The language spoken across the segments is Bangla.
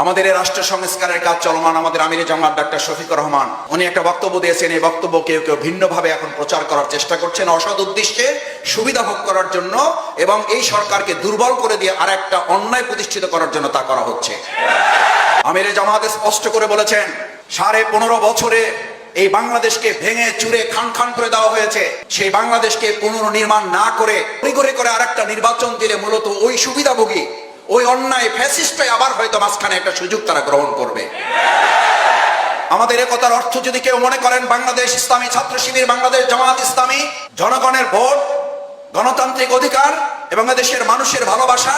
আমাদের এই রাষ্ট্র সংস্কারের কাজ চলমান, আমাদের আমির জামাত ডাক্তার শফিকুর রহমান, উনি একটা বক্তব্য দিয়েছেন, এই বক্তব্য কেউ কেউ ভিন্নভাবে এখন প্রচার করার চেষ্টা করছেন অসৎ উদ্দেশ্যে সুবিধা ভোগ করার জন্য এবং এই সরকারকে দুর্বল করে দিয়ে আর একটা অন্যায় প্রতিষ্ঠিত করার জন্য তা করা হচ্ছে। আমির জামাত স্পষ্ট করে বলেছেন, সাড়ে পনেরো বছরে এই বাংলাদেশকে ভেঙে চুরে খান খান করে দেওয়া হয়েছে। সেই বাংলাদেশকে পুনর্নির্মাণ না করে করে আরেকটা নির্বাচন দিলে মূলত ওই সুবিধাভোগী ওই অন্যায় ফ্যাসিস্টে আবার হয়তো মাঝখানে একটা সুযোগ তারা গ্রহণ করবে। আমাদের এ কথার অর্থ যদি কেউ মনে করেন, বাংলাদেশ ইসলামী ছাত্র শিবির, বাংলাদেশ জামাত ইসলামী জনগণের ভোট, গণতান্ত্রিক অধিকার এবং দেশের মানুষের ভালোবাসা,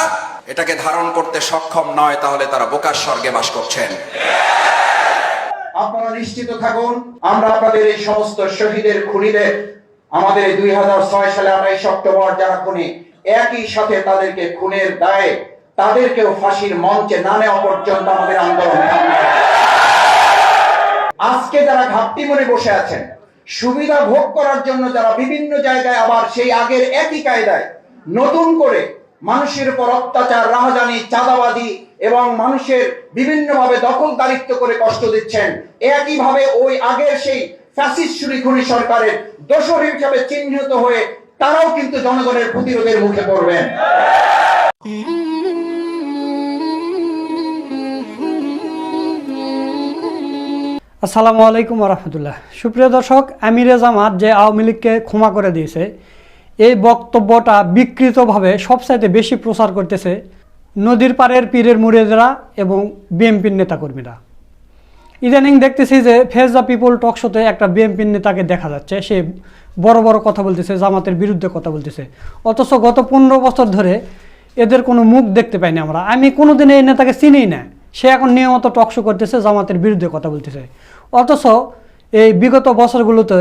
এটাকে ধারণ করতে সক্ষম নয়, তাহলে তারা বোকার স্বর্গে বাস করছেন। আপনারা নিশ্চিত থাকুন, আমরা আপনাদের এই সমস্ত শহীদের খুনিদের, আমাদের দুই হাজার ছয় সালে আঠাইশ অক্টোবর যারা খুনি, একই সাথে তাদেরকে খুনের দায়ে তাদেরকেও ফাঁসির মঞ্চে না নেওয়া পর্যন্ত আমাদের আন্দোলন আজকে যারা ঘাপটি মনে বসে আছেন, সুবিধা ভোগ করার জন্য যারা বিভিন্ন জায়গায় আবার সেই আগের একই কায়দায় নতুন করে মানুষের উপর অত্যাচার, রাহাজানি, চাঁদাবাজি এবং মানুষের বিভিন্নভাবে দখলদারিত্ব করে কষ্ট দিচ্ছেন, একইভাবে ওই আগের সেই ফ্যাসিস্ট খুনি সরকারের দোষর হিসাবে চিহ্নিত হয়ে তারাও কিন্তু জনগণের প্রতিরোধের মুখে পড়বেন। আসসালামু আলাইকুম রহমতুল্লাহ। সুপ্রিয় দর্শক, আমিরে জামাত যে আওয়ামী লীগকে ক্ষমা করে দিয়েছে, এই বক্তব্যটা বিকৃতভাবে সবচাইতে বেশি প্রচার করতেছে নদীর পাড়ের পীরের মুরেদরা এবং বিএমপির নেতাকর্মীরা। ইদানিং দেখতেছি যে ফেজ দ্য পিপল টক শোতে একটা বিএমপির নেতাকে দেখা যাচ্ছে, সে বড় বড় কথা বলতেছে, জামাতের বিরুদ্ধে কথা বলতেছে। অথচ গত পনেরো বছর ধরে এদের কোনো মুখ দেখতে পাইনি আমরা। আমি কোনোদিন এই নেতাকে চিনি না। সে এখন নিয়মিত টকশো করতেছে, জামাতের বিরুদ্ধে কথা বলতেছে। অথচ এই বিগত বছরগুলোতে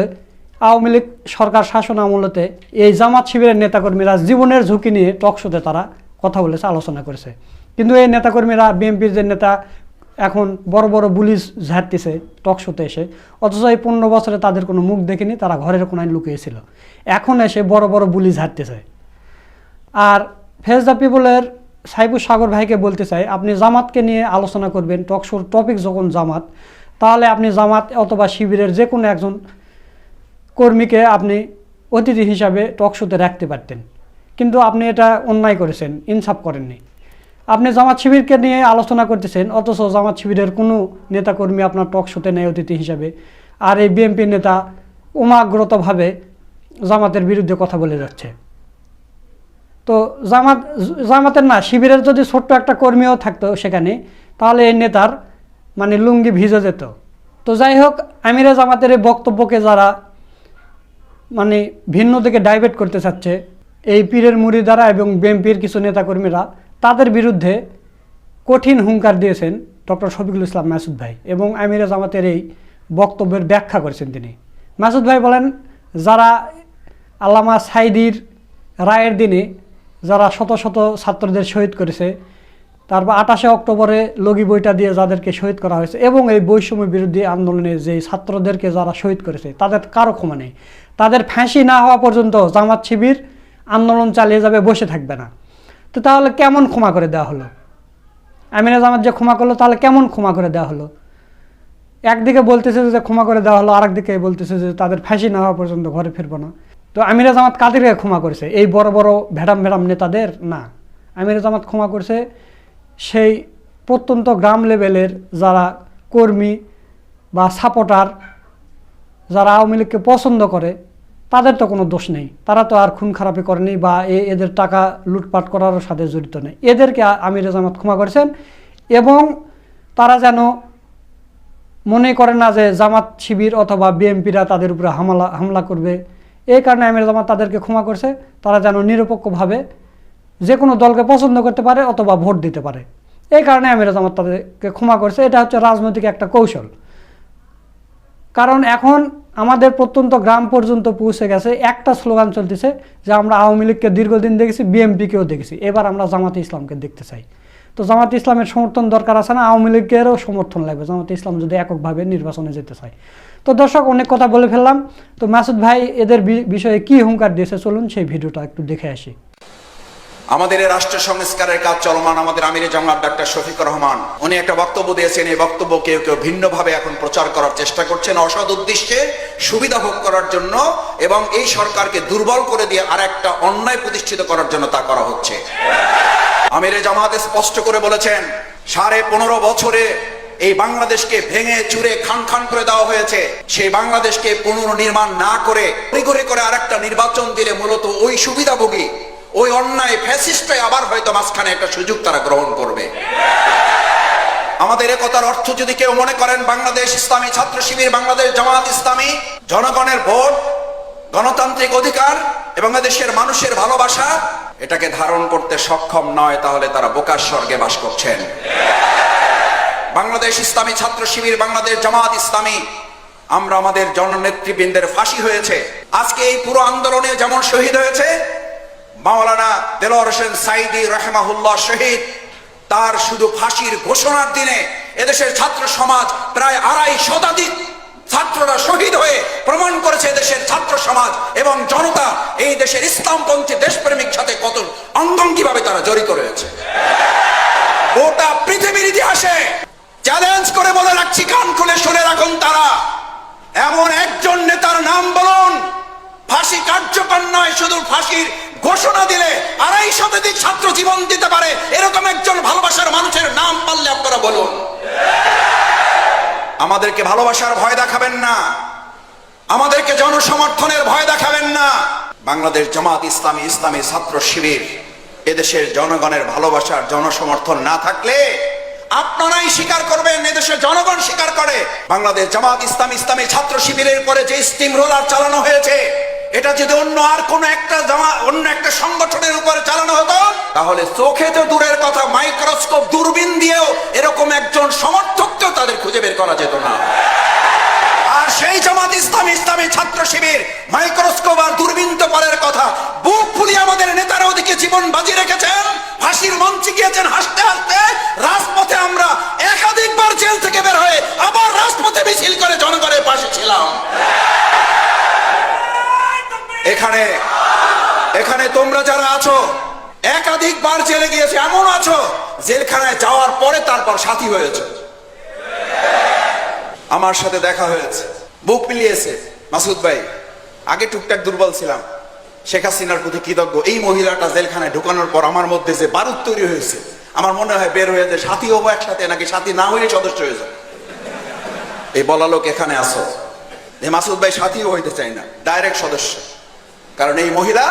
আওয়ামী লীগ সরকার শাসন আমলতে এই জামাত শিবিরের নেতাকর্মীরা জীবনের ঝুঁকি নিয়ে টকশোতে তারা কথা বলেছে, আলোচনা করেছে। কিন্তু এই নেতাকর্মীরা, বিএনপির যে নেতা এখন বড় বড় পুলিশ ঝাড়তেছে টক শোতে এসে, অথচ এই পনেরো বছরে তাদের কোনো মুখ দেখেনি, তারা ঘরের কোনায় লুকিয়েছিল এখন এসে বড় বড় বুলি ঝাড়তেছে। আর ফেজ দ্য পিপলের সাইবুর সাগর ভাইকে বলতে চাই, আপনি জামাতকে নিয়ে আলোচনা করবেন টকশোর টপিক যখন জামাত তাহলে আপনি জামাত অথবা শিবিরের যে কোনো একজন কর্মীকে আপনি অতিথি হিসাবে টক শোতে রাখতে পারতেন। কিন্তু আপনি এটা অন্যায় করেছেন, ইনসাফ করেননি। আপনি জামাত শিবিরকে নিয়ে আলোচনা করতেছেন, অথচ জামাত শিবিরের কোনো নেতাকর্মী আপনার টক শোতে নেয় অতিথি হিসাবে। আর এই বিএনপির নেতা উমাগ্রতভাবে জামাতের বিরুদ্ধে কথা বলে যাচ্ছে। তো জামাত, জামাতের না, শিবিরের যদি ছোট্ট একটা কর্মীও থাকতো সেখানে, তাহলে এই নেতার মানে লুঙ্গি ভিজে যেত। তো যাই হোক আমিরা জামাতের এই বক্তব্যকে যারা মানে ভিন্ন দিকে ডাইভার্ট করতে চাচ্ছে, এই পীরের মুড়ি দ্বারা এবং বিএনপির কিছু নেতাকর্মীরা, তাদের বিরুদ্ধে কঠিন হুঙ্কার দিয়েছেন ডক্টর শফিকুল ইসলাম মাসুদ ভাই এবং আমিরা জামাতের এই বক্তব্যের ব্যাখ্যা করেছেন তিনি। মাসুদ ভাই বলেন, যারা আল্লামা সাইদির রায়ের দিনে, যারা শত শত ছাত্রদের শহীদ করেছে তারপর আঠাশে অক্টোবরে লগি বইটা দিয়ে যাদেরকে শহীদ করা হয়েছে এবং এই বৈষম্য বিরোধী আন্দোলনে যে ছাত্রদেরকে যারা শহীদ করেছে, তাদের কারও ক্ষমা নেই। তাদের ফাঁসি না হওয়া পর্যন্ত জামাত শিবির আন্দোলন চালিয়ে যাবে, বসে থাকবে না। তো তাহলে কেমন ক্ষমা করে দেওয়া হলো? আমিনা জামাত যে ক্ষমা করল, তাহলে কেমন ক্ষমা করে দেওয়া হলো? একদিকে বলতেছে যে ক্ষমা করে দেওয়া হলো, আরেকদিকে বলতেছে যে তাদের ফাঁসি না হওয়া পর্যন্ত ঘরে ফিরবো না। তো আমিরা জামাত কাদেরকে ক্ষমা করেছে? এই বড় বড় ভেড়াম ভেড়াম নেতাদের? না। আমিরা জামাত ক্ষমা করেছে সেই প্রত্যন্ত গ্রাম লেভেলের যারা কর্মী বা সাপোর্টার যারা আওয়ামী লীগকে পছন্দ করে, তাদের তো কোনো দোষ নেই। তারা তো আর খুন খারাপি করেনি বা এদের টাকা লুটপাট করার সাথে জড়িত নেই। এদেরকে আমির জামাত ক্ষমা করেছেন এবং তারা যেন মনে করে না যে জামাত শিবির অথবা বিএমপিরা তাদের উপরে হামলা হামলা করবে। এই কারণে আমির জামাত তাদেরকে ক্ষমা করছে। তারা যেন নিরপেক্ষভাবে যে কোনো দলকে পছন্দ করতে পারে অথবা ভোট দিতে পারে। এই কারণে আমির জামাত তাদেরকে ক্ষমা করছে। এটা হচ্ছে রাজনৈতিক একটা কৌশল। কারণ এখন আমাদের প্রত্যন্ত গ্রাম পর্যন্ত পৌঁছে গেছে, একটা স্লোগান চলতেছে যে আমরা আওয়ামী লীগকে দীর্ঘদিন দেখেছি, বিএমপিকেও দেখেছি। এবার আমরা জামাতে ইসলামকে দেখতে চাই। তো জামাতে ইসলামের সমর্থন দরকার আছে না, আওয়ামী লীগেরও সমর্থন লাগবে। জামাতে ইসলাম যদি এককভাবে নির্বাচনে যেতে চায়। তো দর্শক, অনেক কথা বলে ফেললাম। তো মাসুদ ভাই, এদের বিষয়ে কি হুঙ্কার দিয়েছে? চলুন সেই ভিডিওটা একটু দেখে আসি। আমাদের এই রাষ্ট্র সংস্কারের কাজ চলমান আমাদের আমিরে জামাত ডাক্তার শফিকুর রহমান। উনি একটা বক্তব্য দিয়েছেন, এই বক্তব্য কেউ কেউ ভিন্নভাবে এখন প্রচার করার চেষ্টা করছেন অসৎ উদ্দেশ্যে, সুবিধা ভোগ করার জন্য এবং এই সরকারকে দুর্বল করে দিয়ে আর একটা অন্যায় প্রতিষ্ঠিত করার জন্য তা করা হচ্ছে। আমিরে জামাতে স্পষ্ট করে বলেছেন, সাড়ে পনেরো বছরে এই বাংলাদেশকে ভেঙে চুরে খান খান করে দেওয়া হয়েছে। সেই বাংলাদেশকে পুনর্নির্মাণ না করে করে আরেকটা নির্বাচন দিলে মূলত ওই সুবিধাভোগী ওই অন্যায় ফ্যাসিস্টে আবার হয়তো মাঝখানে একটা সুযোগ তারা গ্রহণ করবে। আমাদের একতার অর্থ যদি কেউ মনে করেন, বাংলাদেশ ইসলামী ছাত্র শিবির, বাংলাদেশ জামাত ইসলামী, জনগণের ভোট, গণতান্ত্রিক অধিকার এবং দেশের মানুষের ভালোবাসা, এটাকে ধারণ করতে সক্ষম নয়, তাহলে তারা বোকার স্বর্গে বাস করছেন। বাংলাদেশ ইসলামী ছাত্র শিবির, বাংলাদেশ জামাত ইসলামী, আমরা আমাদের জননেতৃবৃন্দের ফাঁসি হয়েছে। আজকে এই পুরো আন্দোলনে যেমন শহীদ হয়েছে মাওলানা দেলোয়ার হোসেন সাইদি রহমাহুল্লাহ শহীদ, তার শুধু ফাঁসির ঘোষণার দিনে এদেশের ছাত্র সমাজ প্রায় আড়াই শতাধিক ছাত্ররা শহীদ হয়ে প্রমাণ করেছে দেশের ছাত্র সমাজ এবং জনতা এই দেশের ইসলামপন্থী দেশপ্রেমিক সাথে কত অঙ্গঙ্গিভাবে তারা জড়িত রয়েছে। গোটা পৃথিবীর ইতিহাসে চ্যালেঞ্জ করে বলে রাখছি, কান খুলে শুনে রাখুন তারা। এমন একজন নেতার নাম বলুন, ফাঁসি কার্যকর নয়, শুধু ফাঁসির ঘোষণা দিলে আড়াই শতাধিক ছাত্র জীবন দিতে পারে এরকম একজন ভালোবাসার মানুষের নাম পারলে আপনারা বলুন। আমাদেরকে ভালোবাসার ভয় দেখাবেন না। আমাদেরকে জনসমর্থনের ভয় দেখাবেন না। বাংলাদেশ জামাত ইসলামী ইসলামী ছাত্র শিবির এদেশের জনগণের ভালোবাসার জনসমর্থন না থাকলে আপনারাই স্বীকার করবেন, এদেশের জনগণ স্বীকার করে। বাংলাদেশ জামাত ইসলাম ইসলামী ছাত্র শিবিরের পরে যে স্টিম রোলার চালানো হয়েছে এটা যদি অন্য আর কোন একটা জামা, অন্য একটা সংগঠনের উপরে চালানো হতো, তাহলে চোখে তো দূরের কথা, মাইক্রোস্কোপ দূরবীন দিয়েও এরকম একজন সমর্থককেও তাদের খুঁজে বের করা যেত না। আর সেই জামাত ইসলাম, ইসলামী ছাত্র শিবির, মাইক্রোস্কোপ আর দূরবীন তো পরের কথা। বুক ফুলিয়ে আমাদের নেতারা ওদিকে জীবন বাজি রেখেছেন, ফাঁসির মঞ্চে গিয়েছেন হাসতে হাসতে, রাজপথে আমরা একাধিকবার জেল থেকে বের হয়ে আবার রাজপথে মিছিল করে জনগণের পাশে ছিলাম। এখানে এখানে তোমরা যারা আছো, একাধিকবার জেলে গিয়েছে, এমন আছো, জেলখানায় যাওয়ার পরে তারপর সাথী হয়েছে। আমার সাথে দেখা হয়েছে, বুক মিলিয়েছে, মাসুদ ভাই। আগে টুকটাক দুর্বল ছিলাম। শেখ হাসিনার প্রতি কৃতজ্ঞ। এই মহিলাটা জেলখানায় ঢুকানোর পর আমার মধ্যে যে বারুদ তৈরি হয়েছে, আমার মনে হয় বের হয়ে যে সাথী হব একসাথে, নাকি সাথী না হয়ে সদস্য হয়ে যাবে। এই বলা লোক এখানে আসো যে মাসুদ ভাই সাথীও হইতে চাই না, ডাইরেক্ট সদস্য। কারণ এই মহিলা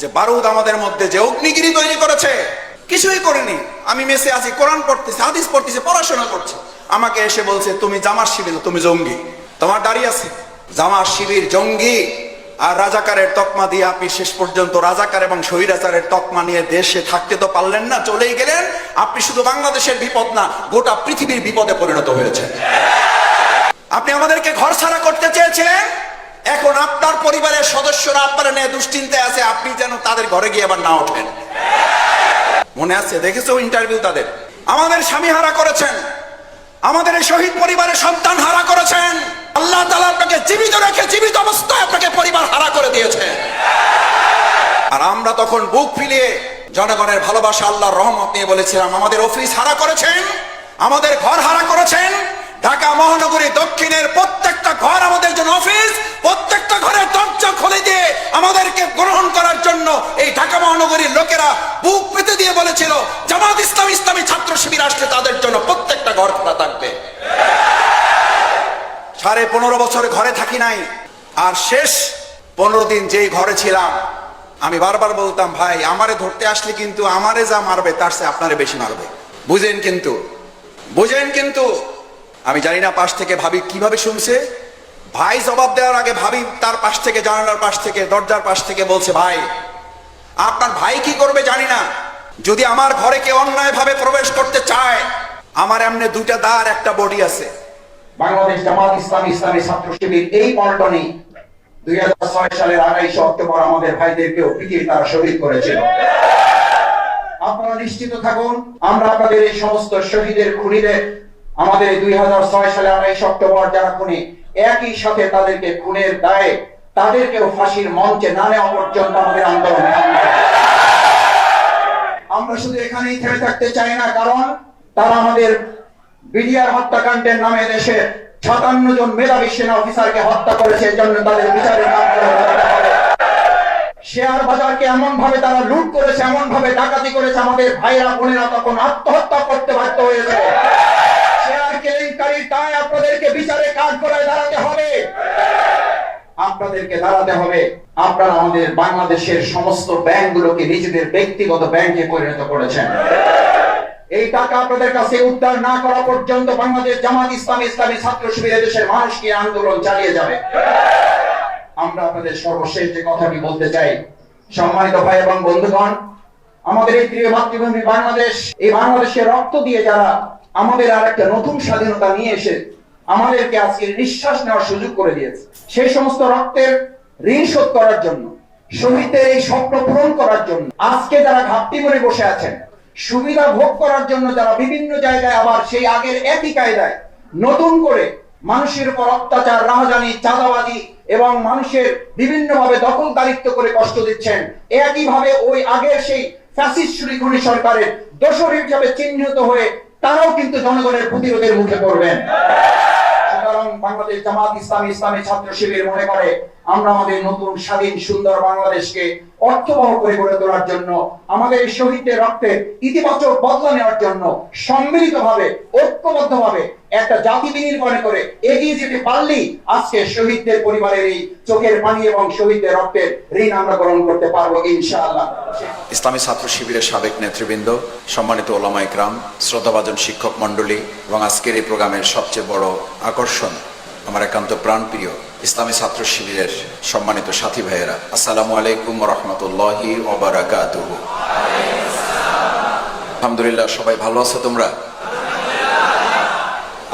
যে বারুদ আমাদের মধ্যে যে অগ্নিগিরি তৈরি করেছে, কিছুই করেনি। আমি মেসে আছি, কোরআন পড়তেছি, হাদিস পড়তেছি, পড়াশোনা করছি। আমাকে এসে বলছে, তুমি জামার শিবির, তুমি জঙ্গি। তোমার দাঁড়িয়ে আছে। জামার শিবির, জঙ্গি। আর রাজাকারের তকমা দিয়ে আপনি শেষ পর্যন্ত রাজাকার এবং স্বৈরাচারের তকমা নিয়ে দেশে থাকতে তো পারলেন না, চলেই গেলেন। আপনি শুধু বাংলাদেশের বিপদ না, গোটা পৃথিবীর বিপদে পরিণত হয়েছে আপনি আমাদেরকে ঘর ছাড়া করতে চেয়েছিলেন? এখন আপনার পরিবারের সদস্যরা আপনার নিয়ে দুশ্চিন্তায় আছে, আপনি যেন তাদের ঘরে গিয়ে আবার না ওঠেন। মনে আছে? দেখেছ ইন্টারভিউ তাদের? আমাদের স্বামী হারা করেছেন। আমাদের শহীদ পরিবারের সন্তান হারা করেছেন। আল্লাহ তালা আপনাকে জীবিত রেখে জীবিত অবস্থায় আপনাকে পরিবার হারা করে দিয়েছে। আর আমরা তখন বুক ফিলিয়ে জনগণের ভালোবাসা, আল্লাহর রহমত নিয়ে বলেছিলাম, আমাদের অফিস হারা করেছেন, আমাদের ঘর হারা করেছেন ঢাকা মহানগরী দক্ষিণের প্রত্যেকটা ঘর আমাদের জন্য অফিস, প্রত্যেকটা ঘরের দরজা খুলে দিয়ে আমাদেরকে গ্রহণ করার জন্য এই ঢাকা মহানগরীর লোকেরা বুক পেতে দিয়ে বলেছিল, জামাত ইসলাম ইসলামী ছাত্র শিবির আসলে তাদের জন্য প্রত্যেকটা ঘর খোলা থাকবে। সাড়ে পনেরো বছর ঘরে থাকি নাই, আর শেষ পনেরো দিন যেই ঘরে ছিলাম, আমি বারবার বলতাম, ভাই, আমারে ধরতে আসলে কিন্তু আমারে যা মারবে তার সে আপনারে বেশি মারবে। বুঝেন কিন্তু বুঝেন কিন্তু আমি জানি না পাশ থেকে ভাবি কীভাবে শুনছে। ভাই জবাব দেওয়ার আগে ভাবি তার পাশ থেকে, জানালার পাশ থেকে, দরজার পাশ থেকে বলছে, ভাই, আপনার ভাই কি করবে জানি না। যদি আমার ঘরে কেউ অন্যায় ভাবে প্রবেশ করতে চায়, আমার এমনি দুইটা দাঁড় একটা বডি আছে। বাংলাদেশ জামাত ইসলাম ইসলামী ছাত্র শিবির এই পল্টনে দুই হাজার ছয় সালের আড়াইশে অক্টোবর আমাদের ভাইদেরকেও পিটিয়ে তারা শহীদ করেছিল। আপনারা নিশ্চিত থাকুন, আমরা আপনাদের এই সমস্ত শহীদের খুনিদের আমাদের দুই হাজার ছয় সালে আড়াইশে অক্টোবর যারা খুনি, একই সাথে তাদেরকে খুনের দায়ে তাদেরকেও ফাঁসির মঞ্চে না নেওয়া পর্যন্ত আমাদের আন্দোলন আমরা শুধু এখানেই থেমে থাকতে চাই না, কারণ তারা আমাদের বিডিআর হত্যাকাণ্ডের নামে দেশের সাতান্ন জন মেধাবী সেনা অফিসারকে হত্যা করেছে জন্য তাদের বিচারের নাম শেয়ার বাজারকে এমন ভাবে তারা লুট করেছে এমন ভাবে ডাকাতি করেছে, আমাদের ভাইরা বোনেরা তখন আত্মহত্যা করতে বাধ্য হয়েছে। আপনাদেরকে বিচারে কাজ করে দাঁড়াতে হবে। আপনাদেরকে দাঁড়াতে হবে। আপনারা আমাদের বাংলাদেশের সমস্ত ব্যাংকগুলোকে নিজেদের ব্যক্তিগত ব্যাংকে পরিণত করেছেন। এই টাকা আপনাদের কাছে উদ্ধার না করা পর্যন্ত বাংলাদেশ জামাত ইসলামী ইসলামী ছাত্র শিবিরের দেশের মানুষকে আন্দোলন চালিয়ে যাবে। আমরা আপনাদের সর্বশেষ যে কথাটি বলতে চাই, সম্মানিত ভাই এবং বন্ধুগণ, আমাদের এই প্রিয় মাতৃভূমি বাংলাদেশ, এই বাংলাদেশে রক্ত দিয়ে যারা আমাদের আর একটা নতুন স্বাধীনতা নিয়ে এসে আমাদেরকে আজকে নিঃশ্বাস নেওয়ার সুযোগ করে দিয়েছে। সেই সমস্ত রক্তের ঋণ শোধ করার জন্য শহীদদের এই স্বপ্ন পূরণ করার জন্য, আজকে যারা ঘাপটি করে বসে আছেন, সুবিধা ভোগ করার জন্য যারা বিভিন্ন জায়গায় আবার সেই আগের একই কায়দায় নতুন করে মানুষের উপর অত্যাচার, রাহাজানি, চাঁদাবাজি এবং মানুষের বিভিন্ন ভাবে দখলদারিত্ব করে কষ্ট দিচ্ছেন, একইভাবে ওই আগের সেই ফ্যাসিস্ট সরকারের দোষর হিসাবে চিহ্নিত হয়ে তারাও কিন্তু জনগণের প্রতিরোধের মুখে পড়বেন। সুতরাং বাংলাদেশ জামাত ইসলামী ইসলামী ছাত্র শিবির মনে করে আমরা আমাদের নতুন স্বাধীন, সুন্দর বাংলাদেশকে অর্থবহ করে গড়ে তোলার জন্য, আমাদের শহীদদের রক্তের ইতিবাচক বদলা নেওয়ার জন্য সম্মিলিতভাবে, ঐক্যবদ্ধভাবে একটা জাতি বিনির্মাণ করে এগিয়ে যেতে পারলেই আজকে শহীদদের পরিবারের এই চোখের পানি এবং শহীদদের রক্তের ঋণ আমরা গ্রহণ করতে পারব ইনশাআল্লাহ। ইসলামী ছাত্র শিবিরের সাবেক নেতৃবৃন্দ, সম্মানিত ওলামা ইকরাম শ্রদ্ধাভাজন শিক্ষক মণ্ডলী এবং আজকের এই প্রোগ্রামের সবচেয়ে বড় আকর্ষণ, আমার একান্ত প্রাণপ্রিয় ইসলামী ছাত্র শিবিরের সম্মানিত সাথী ভাইয়েরা, আসসালামু আলাইকুম রহমতুল্লাহি আলহামদুলিল্লাহ, সবাই ভালো আছো তোমরা?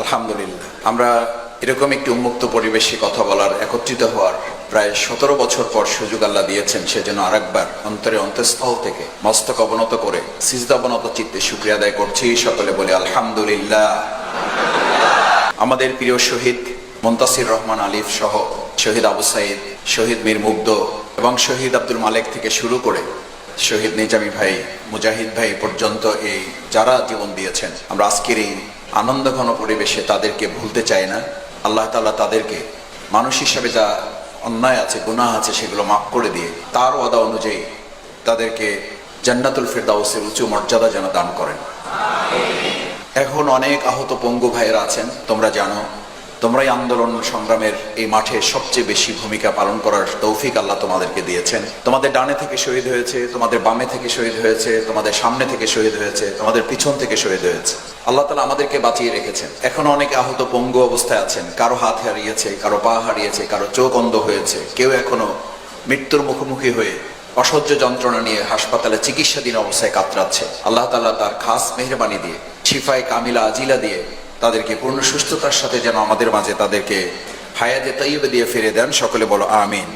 আলহামদুলিল্লাহ। আমরা এরকম একটি উন্মুক্ত পরিবেশে কথা বলার, একত্রিত হওয়ার প্রায় সতেরো বছর পর সুযোগ আল্লাহ দিয়েছেন, সেজন্য আরেকবার অন্তরে অন্তঃস্থল থেকে মস্তক অবনত করে সিজদা অবনত চিত্তে শুক্রিয়া আদায় করছি। সকলে বলে, আলহামদুলিল্লাহ। আমাদের প্রিয় শহীদ মন্তাসির রহমান আলিফ সহ শহীদ আবু সাইদ, শহীদ মীর মুগ্ধ এবং শহীদ আব্দুল মালেক থেকে শুরু করে শহীদ নিজামি ভাই, মুজাহিদ ভাই পর্যন্ত এই যারা জীবন দিয়েছেন, আমরা আজকের এই আনন্দ ঘন পরিবেশে তাদেরকে ভুলতে চাই না। আল্লাহ তালা তাদেরকে মানুষ হিসাবে যা অন্যায় আছে, গুনাহ আছে, সেগুলো মাফ করে দিয়ে তার ওয়াদা অনুযায়ী তাদেরকে জান্নাতুল ফেরদাউসের উঁচু মর্যাদা যেন দান করেন। এখন অনেক আহত পঙ্গু ভাইয়েরা আছেন, তোমরা জানো তোমরাই আন্দোলন সংগ্রামের এই মাঠে সবচেয়ে বেশি ভূমিকা পালন করার তৌফিক আল্লাহ তোমাদেরকে দিয়েছেন। তোমাদের ডানে থেকে শহীদ হয়েছে, তোমাদের বামে থেকে শহীদ হয়েছে, তোমাদের সামনে থেকে শহীদ হয়েছে, তোমাদের পিছন থেকে শহীদ হয়েছে। আল্লাহ তালা আমাদেরকে বাঁচিয়ে রেখেছেন। এখন অনেকে আহত পঙ্গু অবস্থায় আছেন। কারও হাত হারিয়েছে, কারও পা হারিয়েছে, কারও চোখ অন্ধ হয়েছে। কেউ এখনও মৃত্যুর মুখোমুখি হয়ে অসহ্য যন্ত্রণা নিয়ে হাসপাতালে চিকিৎসাধীন অবস্থায় কাতরাচ্ছে। আল্লাহ তাআলা তার খাস মেহরবানি দিয়ে, শিফায় কামিলা আজিলা দিয়ে তাদেরকে পূর্ণ সুস্থতার সাথে যেন আমাদের মাঝে তাদেরকে হায়াতে তাইবে দিয়ে ফিরে দেন। সকলে বলো, আমিন।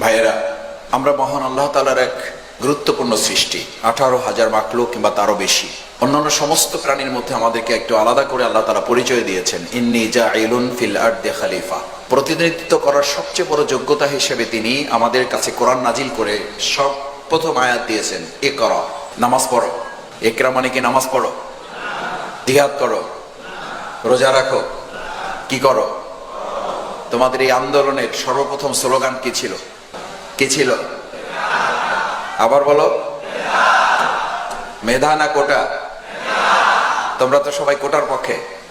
ভাইয়েরা, আমরা মহান আল্লাহ তাআলার এক গুরুত্বপূর্ণ সৃষ্টি। আঠারো হাজার মাকলুক কিংবা তারও বেশি। অন্যান্য সমস্ত প্রাণীর মধ্যে আমাদেরকে একটু আলাদা করে আল্লাহ তাআলা পরিচয় দিয়েছেন। ইন্নি জাইলুন ফিল আরদি খালিফা। প্রতিনিধিত্ব করার সবচেয়ে বড় যোগ্যতা হিসেবে তিনি আমাদের কাছে কোরআন নাজিল করে সব প্রথম আয়াত দিয়েছেন এ কর নামাজ পড়ো। একরা মানে কি? নামাজ পড়ো। জিহাদ করো। রোজা রাখো। কি করো? তোমাদের এই আন্দোলনের সর্বপ্রথম স্লোগান কি ছিল? কি ছিল? আবার বলো। মেধা না কোটা? তোমরা তো সবাই কোটার পক্ষে।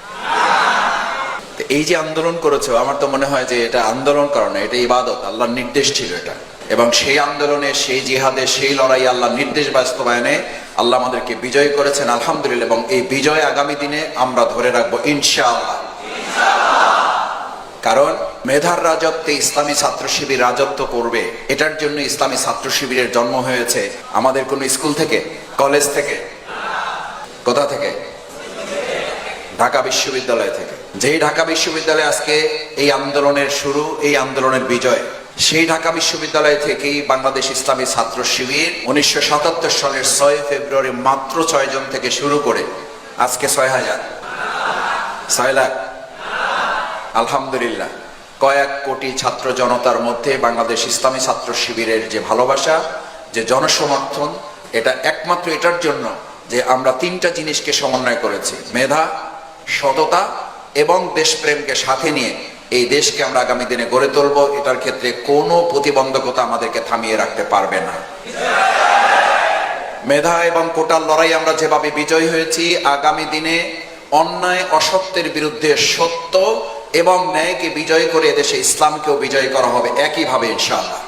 এই যে আন্দোলন করেছ, আমার তো মনে হয় যে এটা আন্দোলন করা না এটা ইবাদত, আল্লাহর নির্দেশ ছিল এটা। এবং সেই আন্দোলনে, সেই জিহাদে, সেই লড়াই আল্লাহ নির্দেশ বাস্তবায়নে আল্লাহ আমাদেরকে বিজয় করেছেন আলহামদুলিল্লাহ এবং এই বিজয় আগামী দিনে আমরা ধরে রাখব ইনশাআল্লাহ। কারণ মেধার রাজত্বে ইসলামী ছাত্র শিবির রাজত্ব করবে এটার জন্য ইসলামী ছাত্র শিবিরের জন্ম হয়েছে আমাদের কোন স্কুল থেকে কলেজ থেকে কোথা থেকে? ঢাকা বিশ্ববিদ্যালয় থেকে। যেই ঢাকা বিশ্ববিদ্যালয় আজকে এই আন্দোলনের শুরু এই আন্দোলনের বিজয় সেই ঢাকা বিশ্ববিদ্যালয় থেকেই বাংলাদেশ ইসলামী ছাত্র শিবির উনিশশো সাতাত্তর সালের ছয় ফেব্রুয়ারি মাত্র ছয় জন থেকে শুরু করে আজকে ছয় হাজার। ছয় লাখ। আলহামদুলিল্লাহ। কয়েক কোটি ছাত্র জনতার মধ্যে বাংলাদেশ ইসলামী ছাত্র শিবিরের যে ভালোবাসা, যে জনসমর্থন, এটা একমাত্র এটার জন্য যে আমরা তিনটা জিনিসকে সমন্বয় করেছি, মেধা, সততা এবং দেশপ্রেমকে সাথে নিয়ে। এই দেশকে আমরা আগামী দিনে গড়ে তুলব, এটার ক্ষেত্রে কোনো প্রতিবন্ধকতা আমাদেরকে থামিয়ে রাখতে পারবে না। মেধা এবং কোটার লড়াই আমরা যেভাবে বিজয় হয়েছি, আগামী দিনে অন্যায়, অসত্যের বিরুদ্ধে সত্য এবং ন্যায়কে বিজয় করে এদেশে ইসলামকেও বিজয় করা হবে একইভাবে ইনশাআল্লাহ।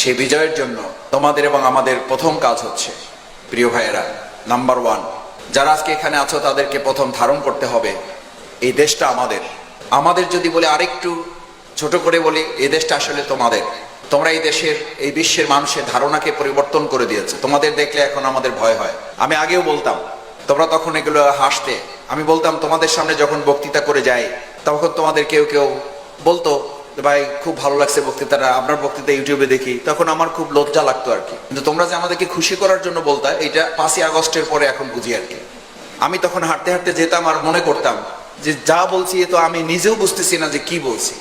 সেই বিজয়ের জন্য তোমাদের এবং আমাদের প্রথম কাজ হচ্ছে, প্রিয় ভাইয়েরা, নাম্বার ওয়ান, যারা আজকে এখানে আছো তাদেরকে প্রথম ধারণ করতে হবে, এই দেশটা আমাদের। আমাদের যদি বলে আরেকটু ছোট করে বলি এই দেশটা আসলে তোমাদের। তোমরা এই দেশের, এই বিশ্বের মানুষের ধারণাকে পরিবর্তন করে দিয়েছে। তোমাদের দেখলে এখন আমাদের ভয় হয়। আমি আগেও বলতাম, তোমরা তখন এগুলো হাসতে। আমি বলতাম, তোমাদের সামনে যখন বক্তৃতা করে যাই, তখন তোমাদের কেউ কেউ বলতো, ভাই, খুব ভালো লাগছে বক্তৃতাটা আপনার বক্তৃতা ইউটিউবে দেখি। তখন আমার খুব লজ্জা লাগতো আর কি। কিন্তু তোমরা যে আমাদেরকে খুশি করার জন্য বলতা এটা পাঁচই আগস্টের পরে এখন বুঝি আর কি। আমি তখন হাঁটতে হাঁটতে যেতাম আর মনে করতাম যে যা বলছি এ তো আমি নিজেও বুঝতেছি না যে কি বলছি।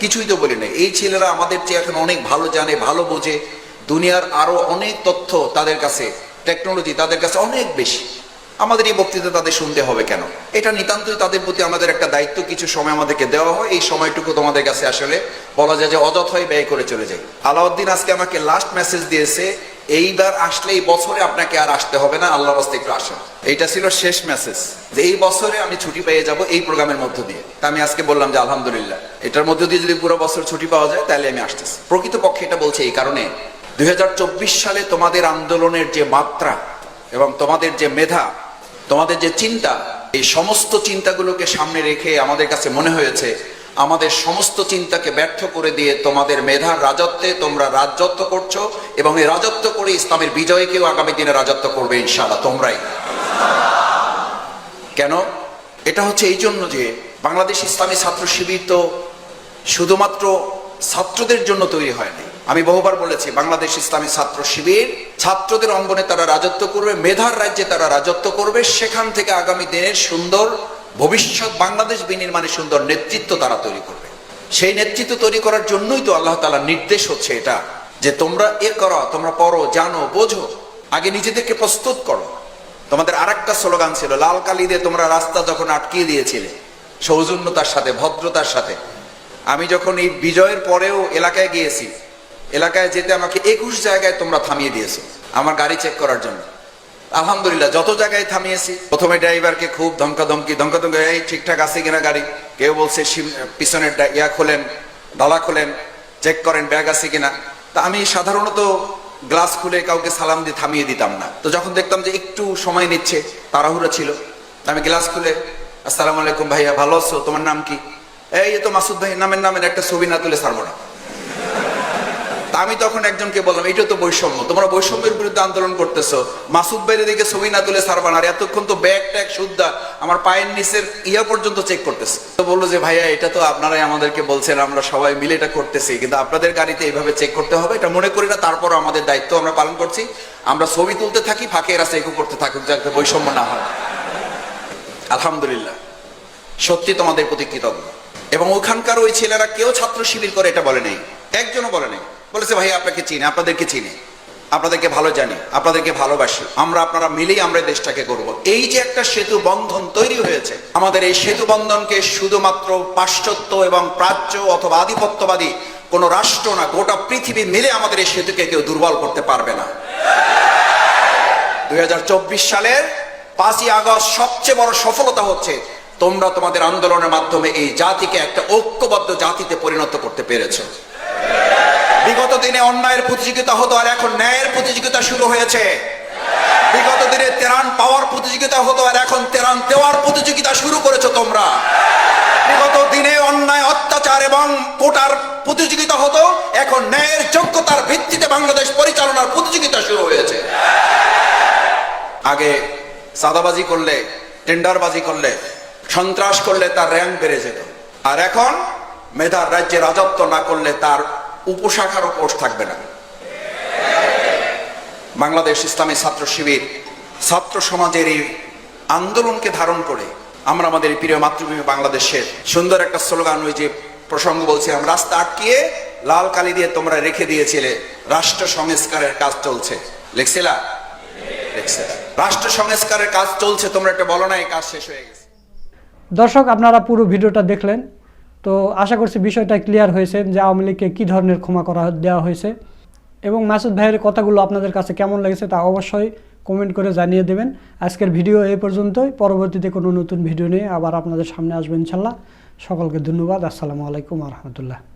কিছুই তো বলি না এই ছেলেরা আমাদের চেয়ে এখন অনেক ভালো জানে, ভালো বোঝে। দুনিয়ার আরও অনেক তথ্য তাদের কাছে টেকনোলজি তাদের কাছে অনেক বেশি। আমাদের এই বক্তৃতা তাদের শুনতে হবে কেন? এটা নিতান্তই তাদের প্রতি আমাদের একটা দায়িত্ব। কিছু সময় আমাদেরকে দেওয়া হয়, এই সময়টুকু তোমাদের কাছে আসলে বলা যায় যে অযথাই ব্যয় করে চলে যায়। আলাউদ্দিন আজকে আমাকে লাস্ট মেসেজ দিয়েছে এইবার আসলে এই বছরে আপনাকে আর আসতে হবে না আল্লাহ রাস্তে একটু আসেন। এইটা ছিল শেষ মেসেজ যে এই বছরে আমি ছুটি পেয়ে যাব এই প্রোগ্রামের মধ্য দিয়ে। তা আমি আজকে বললাম যে, আলহামদুলিল্লাহ। এটার মধ্য দিয়ে যদি পুরো বছর ছুটি পাওয়া যায়, তাহলে আমি আসতেছি। প্রকৃতপক্ষে এটা বলছে এই কারণে, দুই হাজার চব্বিশ সালে তোমাদের আন্দোলনের যে মাত্রা এবং তোমাদের যে মেধা, তোমাদের যে চিন্তা, এই সমস্ত চিন্তাগুলোকে সামনে রেখে আমাদের কাছে মনে হয়েছে আমাদের সমস্ত চিন্তাকে ব্যর্থ করে দিয়ে তোমাদের মেধার রাজত্বে তোমরা রাজত্ব করছ এবং এই রাজত্ব করে ইসলামের বিজয়কেও আগামী দিনে রাজত্ব করবে ইনশাআল্লাহ, তোমরাই। কেন? এটা হচ্ছে এই জন্য যে বাংলাদেশ ইসলামী ছাত্র শিবির তো শুধুমাত্র ছাত্রদের জন্য তৈরি হয়নি। আমি বহুবার বলেছি, বাংলাদেশ ইসলামী ছাত্র শিবির, ছাত্রদের অঙ্গনে তারা রাজত্ব করবে, মেধার রাজ্যে তারা রাজত্ব করবে, সেখান থেকে আগামী দিনের সুন্দর ভবিষ্যৎ বাংলাদেশ বিনির্মাণে সুন্দর নেতৃত্ব তারা তৈরি করবে। সেই নেতৃত্ব তৈরি করার জন্যই তো আল্লাহ তালা নির্দেশ হচ্ছে এটা, যে তোমরা এ করো, তোমরা পড়ো, জানো, বোঝো, আগে নিজেদেরকে প্রস্তুত করো। তোমাদের আরেকটা স্লোগান ছিল, লাল কালি দিয়ে তোমরা রাস্তা যখন আটকিয়ে দিয়েছিলে, সৌজন্যতার সাথে, ভদ্রতার সাথে। আমি যখন এই বিজয়ের পরেও এলাকায় গিয়েছি, এলাকায় যেতে আমাকে একুশ জায়গায় তোমরা থামিয়ে দিয়েছ, আমার গাড়ি চেক করার জন্য। আলহামদুলিল্লাহ, যত জায়গায় থামিয়েছি, প্রথমে ড্রাইভারকে খুব ধমকা ধমকি ধমকা ধমকি এই ঠিকঠাক আছে কিনা গাড়ি? কেউ বলছে পিছনের ইয়া খোলেন ডালা খোলেন, চেক করেন, ব্যাগ আছে কিনা? তা আমি সাধারণত গ্লাস খুলে কাউকে সালাম দিয়ে থামিয়ে দিতাম না। তো যখন দেখতাম যে একটু সময় নিচ্ছে, তাড়াহুড়া ছিল আমি গ্লাস খুলে, আসসালামু আলাইকুম ভাইয়া, ভালো আছো? তোমার নাম কি? এই তো মাসুদ ভাই, নামের নামের একটা ছবি না তুলে ছাড়বো না। তা আমি তখন একজনকে বললাম, এটা তো বৈষম্য, তোমরা বৈষম্যের বিরুদ্ধে আন্দোলন করতেছো। মাসুদ বাইরে দিকে ছবি না তুলে সারবা না, আর এতক্ষণ তো ব্যাগ ট্যাগ সুদ্ধা আমার পায়ের নিচের ইয়া পর্যন্ত চেক করতেছে। তো বলল যে, ভাইয়া, এটা তো আপনারাই আমাদেরকে বলছেন, আমরা সবাই মিলে এটা করতেছি, কিন্তু আপনাদের গাড়িতে এইভাবে চেক করতে হবে, এটা মনে করি না তারপর আমাদের দায়িত্ব আমরা পালন করছি। আমরা ছবি তুলতে থাকি, ফাঁকে এরা চেকও করতে থাকুক, যাতে বৈষম্য না হয়। আলহামদুলিল্লাহ, সত্যি তোমাদের প্রতি কৃতজ্ঞ। এবং ওখানকার ওই ছেলেরা কেউ ছাত্র শিবির করে এটা বলে নেই, একজনও বলে নেই। বলেছে, ভাই, আপনাকে চিনি, আপনাদেরকে চিনি, আপনাদেরকে ভালো জানি, আপনাদেরকে ভালোবাসি। আমরা, আপনারা মিলেই আমরা দেশটাকে করব এই যে একটা সেতু বন্ধন তৈরি হয়েছে, আমাদের এই সেতু বন্ধনকে শুধুমাত্র পাশ্চাত্য এবং প্রাচ্য অথবা আধিপত্যবাদী কোন রাষ্ট্র না, গোটা পৃথিবী মিলে আমাদের এই সেতুকে কেউ দুর্বল করতে পারবে না। দুই হাজার চব্বিশ সালের পাঁচই আগস্ট সবচেয়ে বড় সফলতা হচ্ছে, তোমরা তোমাদের আন্দোলনের মাধ্যমে এই জাতিকে একটা ঐক্যবদ্ধ জাতিতে পরিণত করতে পেরেছ। বিগত দিনে অন্যায়ের প্রতিযোগিতা হতো আর এখন ন্যায়ের প্রতিযোগিতা শুরু হয়েছে। বিগত দিনে তেরান পাওয়ার প্রতিযোগিতা হতো আর এখন তেরান দেওয়ার প্রতিযোগিতা শুরু করেছ তোমরা। বিগত দিনে অন্যায়, অত্যাচার এবং কোটার প্রতিযোগিতা হতো, এখন ন্যায়ের যোগ্যতার ভিত্তিতে বাংলাদেশ পরিচালনার প্রতিযোগিতা শুরু হয়েছে। আগে সাদাবাজি করলে, টেন্ডারবাজি করলে, সন্ত্রাস করলে তার র্যাঙ্ক বেড়ে যেত। আর এখন মেধার রাজ্যে রাজত্ব না করলে তার উপশাখারও পোস্ট থাকবে না। বাংলাদেশ ইসলামী ছাত্র শিবির, ছাত্র সমাজের এই আন্দোলনকে ধারণ করে আমরা আমাদের প্রিয় মাতৃভূমি বাংলাদেশের সুন্দর একটা স্লোগান, ওই যে প্রসঙ্গ বলছিলাম, রাস্তা আটকিয়ে লাল কালি দিয়ে তোমরা রেখে দিয়েছিলে, রাষ্ট্র সংস্কারের কাজ চলছে। লেখছিলা। রাষ্ট্র সংস্কারের কাজ চলছে, তোমরা একটা বলো না, এই কাজ শেষ হয়ে গেছে। দর্শক, আপনারা পুরো ভিডিওটা দেখলেন। তো আশা করছি বিষয়টা ক্লিয়ার হয়েছে যে আওয়ামী লীগকে কী ধরনের ক্ষমা করা দেওয়া হয়েছে। এবং মাসুদ ভাইয়ের কথাগুলো আপনাদের কাছে কেমন লেগেছে তা অবশ্যই কমেন্ট করে জানিয়ে দেবেন। আজকের ভিডিও এ পর্যন্তই। পরবর্তীতে কোনো নতুন ভিডিও নিয়ে আবার আপনাদের সামনে আসবেন ইনশাল্লাহ। সকলকে ধন্যবাদ। আসসালামু আলাইকুম রহমতুল্লাহ।